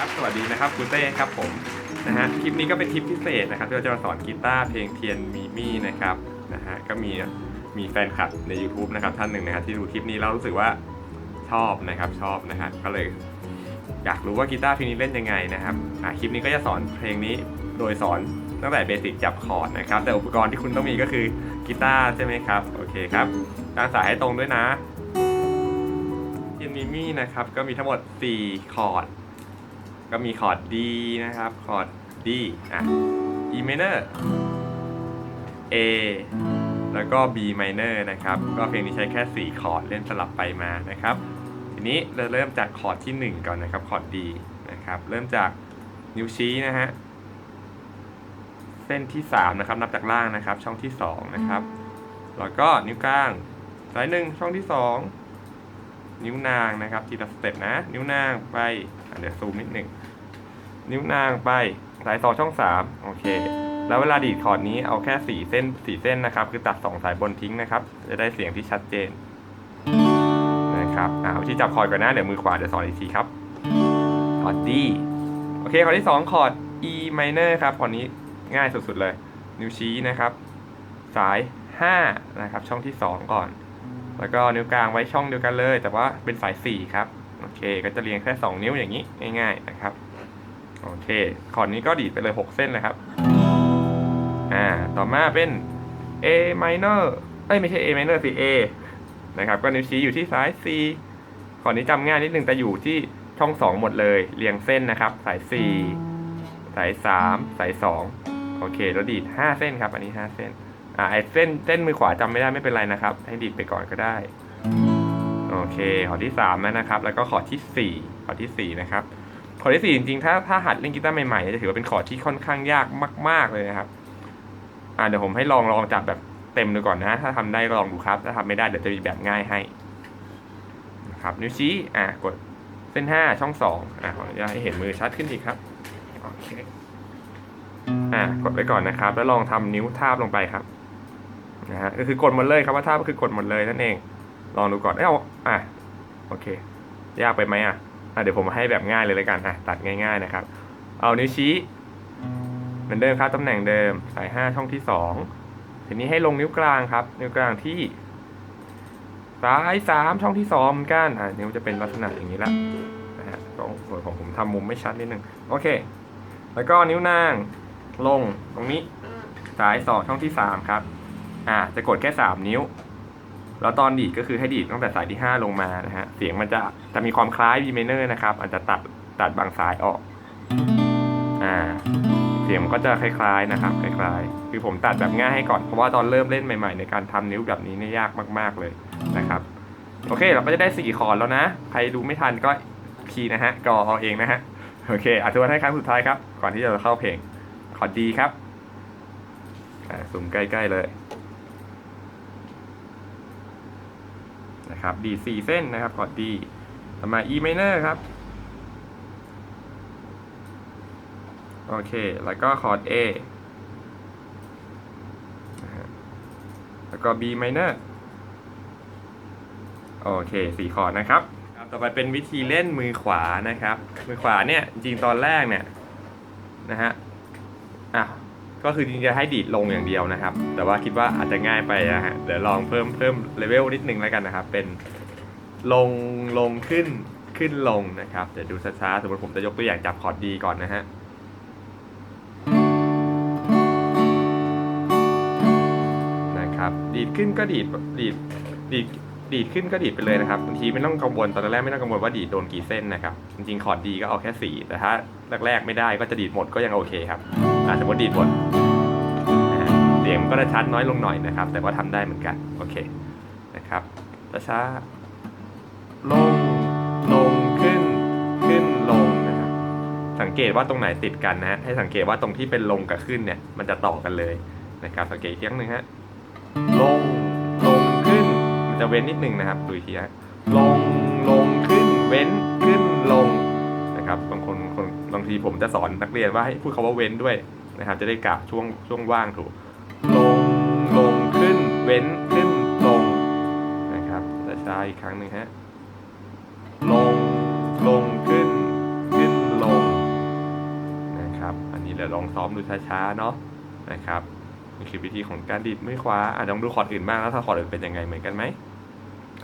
ครับ สวัสดีนะครับคุณเต้ครับผมนะฮะคลิปนี้ก็เป็นคลิปพิเศษนะครับที่เราจะมาสอนกีตาร์เพลงเทียนมีมี่นะครับนะฮะก็มีมีแฟนคลับใน YouTube นะครับท่านหนึ่งนะครับที่ดูคลิปนี้แล้วรู้สึกว่าชอบนะครับชอบนะฮะก็เลยอยากรู้ว่ากีตาร์เพลงนี้เล่นยังไงนะครับอะคลิปนี้ก็จะสอนเพลงนี้โดยสอนตั้งแต่เบสิกจับคอร์ดนะครับแต่อุปกรณ์ที่คุณต้องมีก็คือกีตาร์ใช่ไหมครับโอเคครับตั้งสายให้ตรงด้วยนะเทียนมีมี่นะครับก็มีทั้งหมด 4 คอร์ด ก็มีคอร์ด D นะครับคอร์ด D อะ E minor A แล้วก็ B minor นะครับ ก็เพลงนี้ใช้แค่ 4 คอร์ดเล่นสลับไปมานะครับ ทีนี้เราเริ่มจากคอร์ดที่ 1 ก่อนนะครับ คอร์ด D นะครับ เริ่มจากนิ้วชี้นะฮะ เส้นที่ 3 นะครับ นับจากล่างนะครับ ช่องที่ 2 นะครับ แล้วก็นิ้วกลางสายหนึ่งช่องที่ 2 นิ้วนางนะครับ ทีละสเต็ปนะ นิ้วนางไปเดี๋ยวซูมนิดหนึ่ง นิ้วนางไปสายสองช่องสามโอเค แล้วเวลาดีดคอร์ดนี้เอาแค่สี่เส้นสี่เส้นนะครับ คือตัดสองสายบนทิ้งนะครับ จะได้เสียงที่ชัดเจนนะครับอ่าวิธีจับคอร์ดก่อนนะ เดี๋ยวมือขวาเดี๋ยวสอนอีกทีครับคอร์ด D โอเคคอร์ดที่สองคอร์ด E minor ครับคอร์ดนี้ง่ายสุดๆเลย นิ้วชี้นะครับ สาย5นะครับ ช่องที่ 2 ก่อน แล้วก็นิ้วกลางไว้ช่องเดียวกันเลย แต่ว่าเป็นสาย 4 ครับ โอเค ก็จะเรียงแค่ 2 นิ้วอย่างนี้ ง่าย ๆ นะครับ โอเคคอร์ดนี้ก็ดีดไปเลย 6 เส้นเลยครับ อ่า ต่อมาเป็น A minor เอ้ย ไม่ใช่ A minor สิ A นะครับ ก็นิ้วชี้อยู่ที่ซ้าย C คอร์ดนี้จำง่ายนิดนึงแต่อยู่ที่ช่อง 2 หมดเลย เรียงเส้นนะครับ สาย4สาย 3 สาย 2 โอเค แล้วดีด 5 เส้นครับ อันนี้ 5 เส้น อ่า ไอเส้น เส้นมือขวาจำไม่ได้ไม่เป็นไรนะครับ ให้ดีดไปก่อนก็ได้ โอเค ขอที่3แล้วนะครับ แล้วก็ขอที่ 4 ขอที่ 4 นะครับ ขอร์ดที่4จริงๆ ถ้าถ้าหัดเล่นกีตาร์ใหม่ๆ จะถือว่าเป็นขอร์ดที่ค่อนข้างยากมาก ๆ เลยนะครับ อ่าเดี๋ยวผมให้ลองลองจับแบบเต็มดูก่อนนะ ถ้าทำได้ก็ลองดูครับ ถ้าทำไม่ได้เดี๋ยวจะมีแบบง่ายให้นะครับนิ้วชี้ อ่ากดเส้น5ช่อง2อ่าขออนุญาตให้เห็นมือชัดขึ้นอีกครับ โอเค อ่ากดไปก่อนนะครับ แล้วลองทำนิ้วทาบลงไปครับ นะฮะ ก็คือกดหมดเลยครับว่าทาบก็คือกดหมดเลยนั่นเอง ลองดูก่อน เอ้า อะ โอเค ยากไปไหมอะ เดี๋ยวผมให้แบบง่ายเลยเลยกันอะตัดง่าย ๆนะครับ เอานิ้วชี้เหมือนเดิมครับตำแหน่งเดิมสายห้าช่องที่สองทีนี้ให้ลงนิ้วกลางครับ นิ้วกลางที่สายสามช่องที่สองเหมือนกันอะนิ้วจะเป็นลักษณะอย่างนี้ละนะฮะของส่วนของผมทำมุมไม่ชัดนิดนึงโอเค แล้วก็นิ้วนางลงตรงนี้ สายสองช่องที่สามครับ อ่าจะกดแค่สามนิ้ว แล้วตอนดีดก็คือให้ดีดตั้งแต่สายที่ 5 ลงมานะฮะ เสียงมันจะจะมีความคล้าย B minor นะครับ อาจจะตัดตัดบางสายออก อ่า เสียงมันก็จะคล้ายๆนะครับ คล้ายๆ คือผมตัดแบบง่ายให้ก่อน เพราะว่าตอนเริ่มเล่นใหม่ๆ ในการทำนิ้วแบบนี้เนี่ยยากมากๆเลยนะครับ โอเค เราก็จะได้ 4 คอร์ดแล้วนะ ใครดูไม่ทันก็คีย์นะฮะ กอเอาเองนะฮะ โอเคอธิบายให้ครั้งสุดท้ายครับ ก่อนที่จะเข้าเพลง คอร์ดดีครับ อ่า ซูมใกล้ๆเลย นะครับดีสี่เส้นนะครับคอร์ดดีต่อมา E minor ครับ โอเค แล้วก็คอร์ด A แล้วก็ B minor โอเคสี่คอร์ดนะครับครับ ต่อไปเป็นวิธีเล่นมือขวานะครับ มือขวาเนี่ยจริงตอนแรกเนี่ยนะฮะอะ ก็คือจริงๆจะให้ดีดลงอย่างเดียวนะครับ แต่ว่าคิดว่าอาจจะง่ายไปนะฮะเดี๋ยวลองเพิ่มเพิ่มเลเวลนิดนึงแล้วกันนะครับ เป็นลงลงขึ้นขึ้นลงนะครับเดี๋ยวดูช้าๆสมมติผมจะยกตัวอย่างจับคอร์ดดีก่อนนะฮะนะครับดีดขึ้นก็ดีดดีดดีด ดีดขึ้นก็ดีดไปเลยนะครับบางทีไม่ต้องกังวลตอนแรกไม่ต้องกังวลว่าดีดโดนกี่เส้นนะครับจริงๆคอร์ดดีก็เอาแค่สีแต่ถ้าแรกๆไม่ได้ก็จะดีดหมดก็ยังโอเคครับอาสมมติดีดหมดเสียงก็จะชัดน้อยลงหน่อยนะครับ แต่ว่าทำได้เหมือนกันโอเคนะครับช้าๆลงลงขึ้นขึ้นลงนะครับ สังเกตว่าตรงไหนติดกันนะฮะให้สังเกตว่าตรงที่เป็นลงกับขึ้นเนี่ยมันจะต่อกันเลยนะครับสังเกตอีกครั้งหนึ่งฮะ เว้นนิดนึงนะครับดูอีกทีฮะลงลงขึ้นเว้นขึ้นลงนะครับบางคนคนบางทีผมจะสอนนักเรียนว่าให้พูดคาว่าเว้นด้วยนะครับ จะได้กะช่วงช่วงว่างถูก ลงลงขึ้นเว้นขึ้นลงนะครับช้าๆอีกครั้งหนึ่งฮะลงลงขึ้นขึ้นลงนี่เราลองซ้อมดูช้าๆเนาะนะครับนี่คือวิธีของการดีดมือขวาอะลองดูคอร์ดอื่นบ้างแล้วถ้าคอร์ดอื่นเป็นยังไงเหมือนกันไหม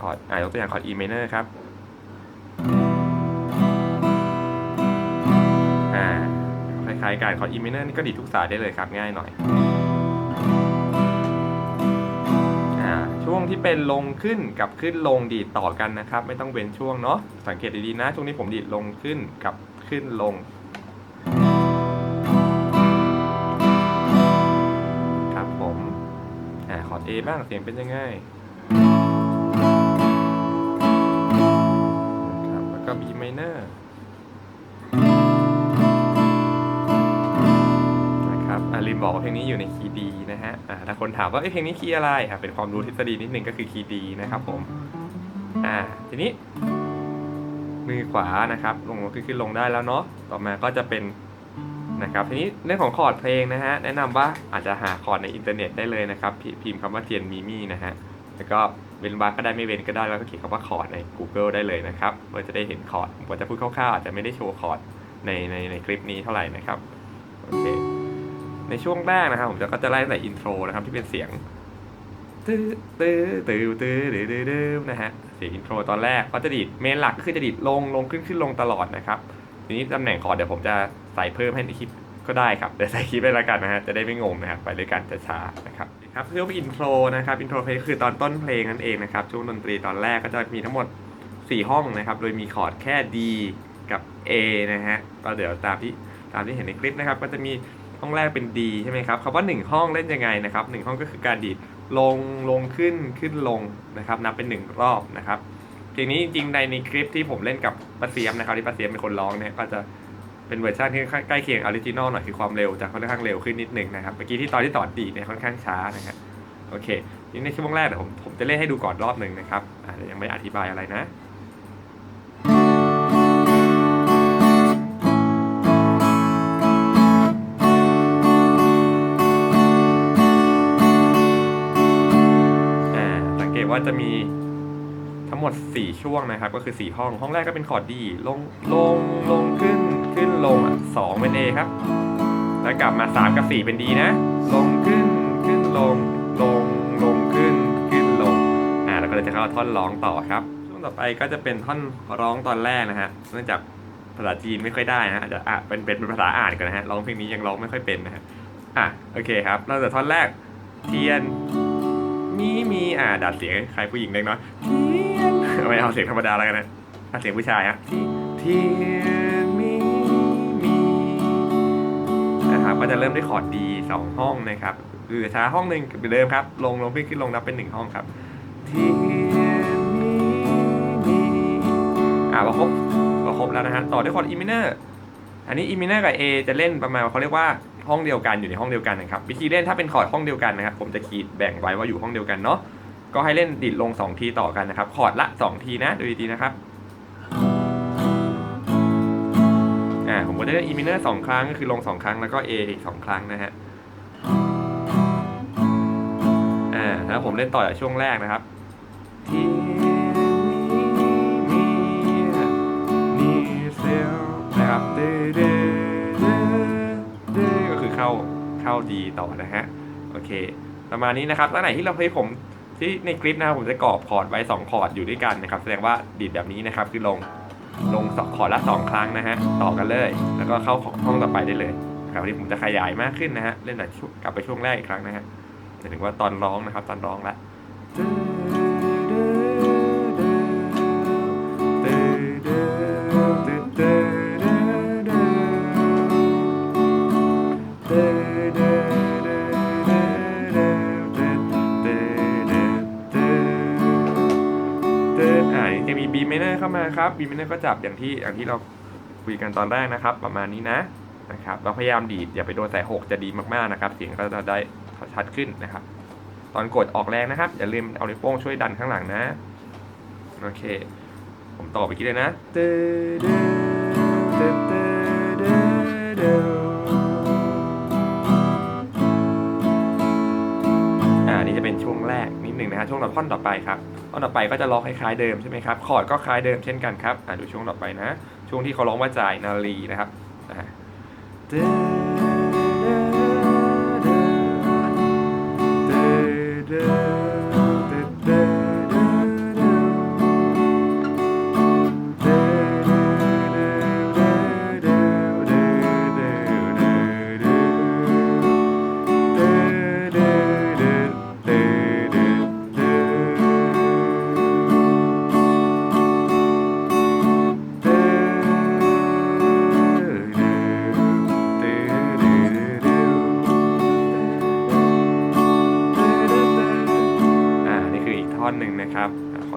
คอร์ดอะยกตัวอย่างคอร์ด E minor ครับอ่าคล้ายๆกันคอร์ด E minor นี่ก็ดีทุกสายได้เลยครับ ง่ายหน่อยอ่าช่วงที่เป็นลงขึ้นกับขึ้นลงดีดต่อกันนะครับ ไม่ต้องเว้นช่วงเนาะสังเกตดีๆนะ ช่วงนี้ผมดีดลงขึ้นกับขึ้นลงครับผมอ่าคอร์ด A บ้างเสียงเป็นยังไง นบอกว่าเพลงนี้อยู่ในคีย์ D นะฮะอ่าถ้าคนถามว่าเอ้ยเพลงนี้คีย์อะไรอ่าเป็นความรู้ทฤษฎีนิดนึงก็คือคีย์ D นะครับผมอ่าทีนี้ มือขวานะครับ ลงขึ้นขึ้นลงได้แล้วเนาะต่อมาก็จะเป็นนะครับทีนี้เรื่องของคอร์ดเพลงนะฮะแนะนำว่าอาจจะหาคอร์ดในอินเทอร์เน็ตได้เลยนะครับพิพิมพ์คำว่าเทียนมีมี่นะฮะแล้วก็เว้นวรรคก็ได้ไม่เว้นก็ได้แล้วก็เขียนคำว่าคอร์ดใน Google ได้เลยนะครับเพื่อจะได้เห็นคอร์ดผมจะพูดคร่าวๆอาจจะไม่ได้โชว์คอร์ดในในในคลิปนี้เท่าไหร่นะครับโอเค ในช่วงแรกนะครับ ผมจะก็จะไล่ตั้งแต่อินโทรนะครับที่เป็นเสียงตื้อตื้อตื้อตื้อตื้อตื้อตื้อนะฮะเสียงอินโทรตอนแรกก็จะดีดเมนหลักก็คือจะดีดลงลงขึ้นขึ้นลงตลอดนะครับทีนี้ตำแหน่งคอร์ดเดี๋ยวผมจะใส่เพิ่มให้ในคลิปก็ได้ครับเดี๋ยวใส่คลิปไปล้วกันนะฮะจะได้ไม่งงนะครับไปด้วยกันช้าๆนะครับครับเพื่ออินโทรนะครับอินโทรเพลงคือตอนต้นเพลงนั่นเองนะครับช่วงดนตรีตอนแรกก็จะมีทั้งหมด 4 ห้องนะครับโดยมีคอร์ดแค่ D กับ A นะฮะก็เดี๋ยวตามที่ตามที่เห็นในคลิปนะครับ ก็จะมี ห้องแรกเป็น D ใช่ไหมครับคำว่า 1 ห้องเล่นยังไงนะครับหนึ่งห้องก็คือการดีดลงลงขึ้นขึ้นลงนะครับนับเป็น 1 รอบนะครับทีนี้จริงๆในในคลิปที่ผมเล่นกับปาเซียมนะครับที่ปาเซียมเป็นคนร้องเนี่ยก็จะเป็นเวอร์ชันที่ใกล้เคียงออริจินอลหน่อยคือความเร็วจะค่อนข้างเร็วขึ้นนิดนึงนะครับเมื่อกี้ที่ตอนที่ต่อดีดเนี่ยค่อนข้างช้านะฮะโอเคทีนี้ในช่วงแรกเดี๋ยวผมผมจะเล่นให้ดูก่อนรอบหนึ่งนะครับอ่ายังไม่อธิบายอะไรนะ จะมีทั้งหมด 4 ช่วงนะครับ ก็คือ 4 ห้อง ห้องแรกก็เป็นคอร์ดดี ลง ลง ลงขึ้น ขึ้นลงอะสองเป็น A ครับ แล้วกลับมา 3 กับ 4 เป็น D นะ ลงขึ้น ขึ้นลง ลง ลงขึ้น ขึ้นลง อ่า แล้วก็เลยจะเข้าท่อนร้องต่อครับ ช่วงต่อไปก็จะเป็นท่อนร้องตอนแรกนะฮะ เนื่องจากภาษาจีนไม่ค่อยได้นะฮะอาจจะอะเป็น เป็นภาษาอ่านกันนะฮะ ร้องเพลงนี้ยังร้องไม่ค่อยเป็นนะฮะ อะ โอเคครับเริ่มจากท่อนแรก เทียน มีมีอ่าดัดเสียงใครผู้หญิงเล็กน้อยเทียนไม่เอาเสียงธรรมดาแล้วกันนะเอาเสียงผู้ชายฮะทียนมีมีนะครับก็จะเริ่มด้วยคอร์ดดีสองห้องนะครับคือช้าห้องหนึ่งเหมือนเดิมครับ ลงลงขึ้นขึ้นลงนับเป็นหนึ่งห้องครับทีมีมีอ่าพอครบพอครบแล้วนะฮะต่อด้วยคอร์ดอีมิเนอร์อันนี้อีมิเนอร์กับ A จะเล่นประมาณเขาเรียกว่า ห้องเดียวกันอยู่ในห้องเดียวกันนะครับวิธีเล่นถ้าเป็นคอร์ดห้องเดียวกันนะครับผมจะขีดแบ่งไว้ว่าอยู่ห้องเดียวกันเนาะก็ให้เล่นดิดลง 2 ทีต่อกันนะครับคอร์ดละ 2 ทีนะดูดีๆนะครับอ่าผมก็จะเล่นอีมิเนอร์สองครั้งก็คือลง 2 ครั้งแล้วก็ A อีก2ครั้งนะฮะอ่าแล้วผมเล่นต่อจากช่วงแรกนะครับที เข้าดีต่อนะฮะโอเค ประมาณนี้นะครับตั้งไหนที่เราเพลผมที่ในคลิปนะครับผมจะกรอบคอร์ดไว้ 2 คอร์ดอยู่ด้วยกันนะครับ แสดงว่าดีดแบบนี้นะครับคือลงลงสองคอร์ดละ 2 ครั้งนะฮะต่อกันเลย แล้วก็เข้าห้องต่อไปได้เลยครับวันนี้ผมจะขยายมากขึ้นนะฮะเล่นแบบกลับไปช่วงแรกอีกครั้งนะฮะหมายถึงว่าตอนร้องนะครับตอนร้องละ minor เข้ามาครับ B minor ก็จับอย่างที่อย่างที่เราคุยกันตอนแรกนะครับ ประมาณนี้นะนะครับเราพยายามดีดอย่าไปโดนสายหกจะดีมากๆนะครับ เสียงก็จะได้ชัดขึ้นนะครับ ตอนกดออกแรงนะครับ อย่าลืมเอานิ้วโป้งช่วยดันข้างหลังนะ โอเค ผมต่อไปกี้เลยนะตึ๊ดตึ๊ดตึ๊ดตึ๊ดตึ๊ดอ่านี่จะเป็นช่วงแรกนิดหนึ่งนะฮะช่วงต่อท่อนต่อไปครับ อนต่อไปก็จะร้องคล้ายๆเดิมใช่ไหมครับคอร์ดก็คล้ายเดิมเช่นกันครับดูช่วงต่อไปนะ ช่วงที่เขาร้องว่าจ่ายนาลีนะครับอ่า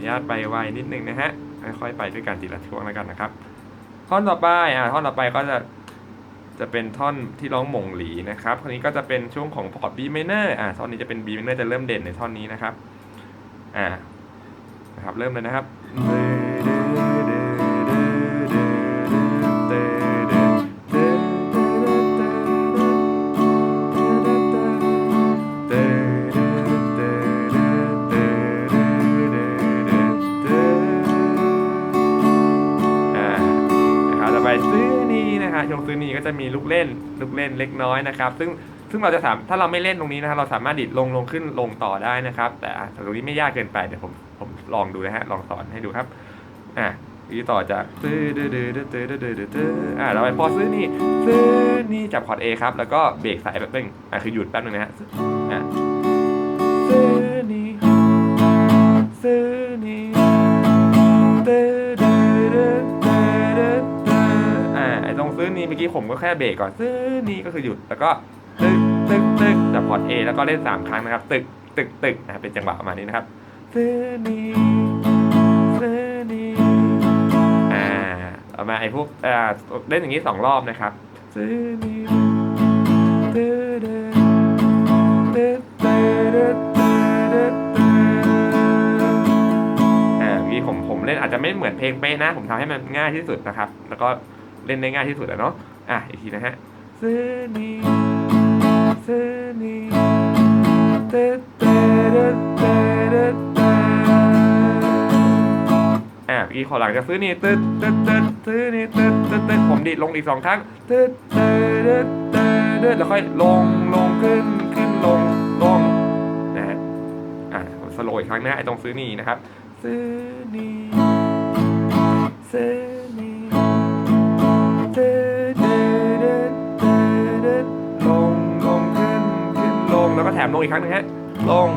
ุญาตไปไวนิดนึงนะฮะค่อยๆไปด้วยกันทีละช่วงแล้วกันนะครับ ท่อนต่อไปอ่าท่อนต่อไปก็จะจะเป็นท่อนที่ร้องหม่งหลีนะครับคราวนี้ก็จะเป็นช่วงของพอร์ตบีไมเนอ่าท่อนนี้จะเป็น B minor จะเริ่มเด่นในท่อนนี้นะครับอ่านะครับเริ่มเลยนะครับ มีลูกเล่นลูกเล่นเล็กน้อยนะครับ ซึ่งซึ่งเราจะสามถ้าเราไม่เล่นตรงนี้นะครับ เราสามารถดิดลงลงขึ้นลงต่อได้นะครับ แต่ตรงนี้ไม่ยากเกินไปเดี๋ยวผมผมลองดูนะฮะลองสอนให้ดูครับอะทีนี้ต่อจากซื้อดื้อดื้อดื้อดื้อดื้อดื้อดื้ออะเราไปพอซื้อนี่ซื้อนี่จับคอร์ด A ครับ แล้วก็เบรกสายแบบนึงอะคือหยุดแป๊บนึงนะฮะอะซื้อนี่ซื้อนี่ เมื่อกี้ผมก็แค่เบรกก่อนซื้อนี้ก็คือหยุดแล้วก็ตึกตึกตึกจับพอร์ต A แล้วก็เล่น3ครั้งนะครับ ตึกตึกตึกนะครับเป็นจังหวะประมาณนี้นะครับซื้อนี้ซื้อนี้อ่าเอามาไอ้พวกอ่าเล่นอย่างนี้สองรอบนะครับซื้อนี้ตึ๊ดตึ๊ดตึ๊ดตึ๊ดตึ๊ดตึ๊ดอ่าเมื่อกี้ผมผมเล่นอาจจะไม่เหมือนเพลงเป๊ะนะ ผมทำให้มันง่ายที่สุดนะครับ แล้วก็ เล่นได้ง่ายที่สุดอะเนาะอะอีกทีนะฮะซื้อนี่ซื้อนี่เต๊ะเต๊ะเต๊ะเต๊ะเตอะอกี้ขอหลังจากซื้อนี่ตึ๊ดตึ๊ดตึ๊ดซื้อนี่ตึ๊ดตึ๊ดตึ๊ดผมดีดลงอีกสองครั้งตึ๊ดเต๊ะเต๊ะเต๊ะเต๊ะแล้วค่อยลงลงขึ้นขึ้นลงลงนะฮะอะผมสโลว์อีกครั้งนะไอ้ตรงซื้อนี่นะครับซื้อนี่ซื้อนี่ แล้วก็แถมลงอีกครั้งหนึงฮะลง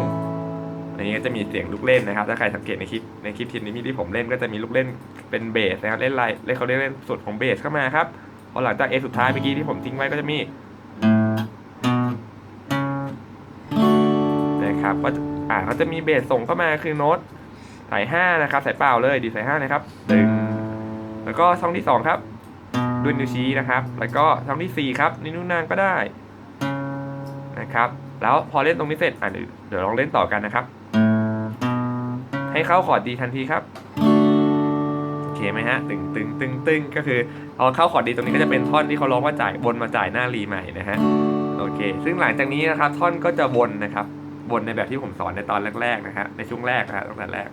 อันนี้จะมีเสียงลูกเล่นนะครับ ถ้าใครสังเกตในคลิปในคลิปทีนี้มีที่ผมเล่นก็จะมีลูกเล่นเป็นเบสนะครับเล่นไลน์เล่นเขาเรียกเล่นสุดของเบสเข้ามาครับพอหลังจากเอสุดท้ายเมื่อกี้ที่ผมทิ้งไว้ก็จะมีนะครับก็อ่าเขาจะมีเบสส่งเข้ามาคือโน้ตสาย5นะครับสายเปล่าเลยดีสาย5นะครับตึงแล้วก็ช่องที่2ครับด้วยนิ้วชี้นะครับ แล้วก็ช่องที่สี่ครับนิ้วนางก็ได้นะครับ แล้วพอเล่นตรงนี้เสร็จอะเดี๋ยวลองเล่นต่อกันนะครับ ให้เข้าคอร์ดดีทันทีครับโอเคไหมฮะตึงตึงตึงตึงก็คือพอาเข้าคอร์ดดีตรงนี้ก็จะเป็นท่อนที่เขาร้องว่าจ่ายบนมาจ่ายหน้ารีใหม่นะฮะโอเค ซึ่งหลังจากนี้นะครับท่อนก็จะวนนะครับวนในแบบที่ผมสอนในตอนแรกๆนะฮะในช่วงแรกนะฮะตั้งแต่แรก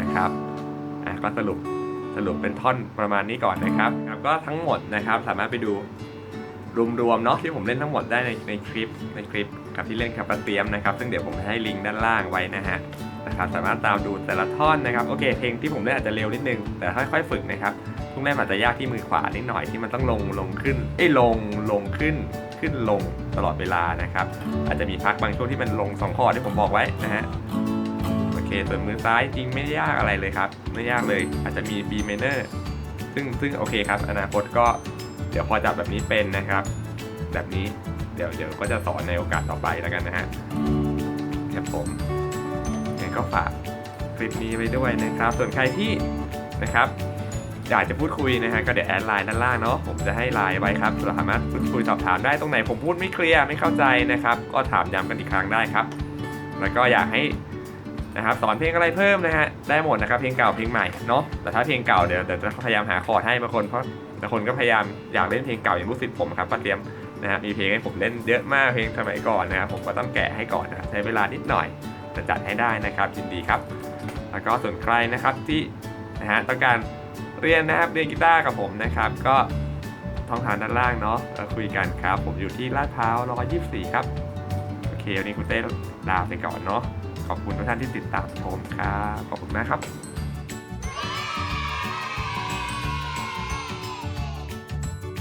นะครับอะก็สรุปสรุปเป็นท่อนประมาณนี้ก่อนนะครับครับก็ทั้งหมดนะครับสามารถไปดูรวมๆเนาะที่ผมเล่นทั้งหมดได้ในในคลิปในคลิป กับที่เล่นกับปเตรียมนะครับซึ่งเดี๋ยวผมจะให้ลิงก์ด้านล่างไว้นะฮะนะครับสามารถตามดูแต่ละท่อนนะครับโอเคเพลงที่ผมเล่นอาจจะเร็วนิดนึงแต่ค่อยๆฝึกนะครับทุกเล่นอาจจะยากที่มือขวานิดหน่อยที่มันต้องลงลงขึ้นเอ้ลงลงขึ้นขึ้นลงตลอดเวลานะครับ อาจจะมีพักบางช่วงที่มันลงสองคอดที่ผมบอกไว้นะฮะโอเคส่วนมือซ้ายจริงไม่ยากอะไรเลยครับไม่ยากเลยอาจจะมี B minor ซึ่งซึ่งโอเคครับอนาคตก็เดี๋ยวพอจับแบบนี้เป็นนะครับ แบบนี้ เดี๋ยวเดี๋ยวก็จะสอนในโอกาสต่อไปแล้วกันนะฮะครับผมงั้นก็ฝากคลิปนี้ไว้ด้วยนะครับ ส่วนใครที่นะครับอยากจะพูดคุยนะฮะก็เดี๋ยวแอดไลน์ด้านล่างเนาะผมจะให้ไลน์ไว้ครับสามารถพูดคุยสอบถามได้ตรงไหนผมพูดไม่เคลียร์ไม่เข้าใจนะครับ ก็ถามย้ำกันอีกครั้งได้ครับ แล้วก็อยากให้นะครับสอนเพลงอะไรเพิ่มนะฮะได้หมดนะครับเพลงเก่าเพลงใหม่เนาะแต่ถ้าเพลงเก่าเดี๋ยวเดี๋ยวจะพยายามหาคอร์ดให้บางคนเพราะบางคนก็พยายามอยากเล่นเพลงเก่าอย่างลูกศิษย์ผมครับป้าเตรียม นะฮะมีเพลงให้ผมเล่นเยอะมากเพลงสมัยก่อนนะครับผมก็ต้องแกะให้ก่อนนะใช้เวลานิดหน่อยจะจัดให้ได้นะครับยินดีครับ แล้วก็ส่วนใครนะครับที่นะฮะต้องการเรียนนะครับเรียนกีตาร์กับผมนะครับ ก็ท่องทางด้านล่างเนาะเราคุยกันครับ ผมอยู่ที่ลาดพร้าว124 ครับ โอเควันนี้คุณเต้ลาไปก่อนเนาะขอบคุณทุกท่านที่ติดตามชมครับขอบคุณมากครับ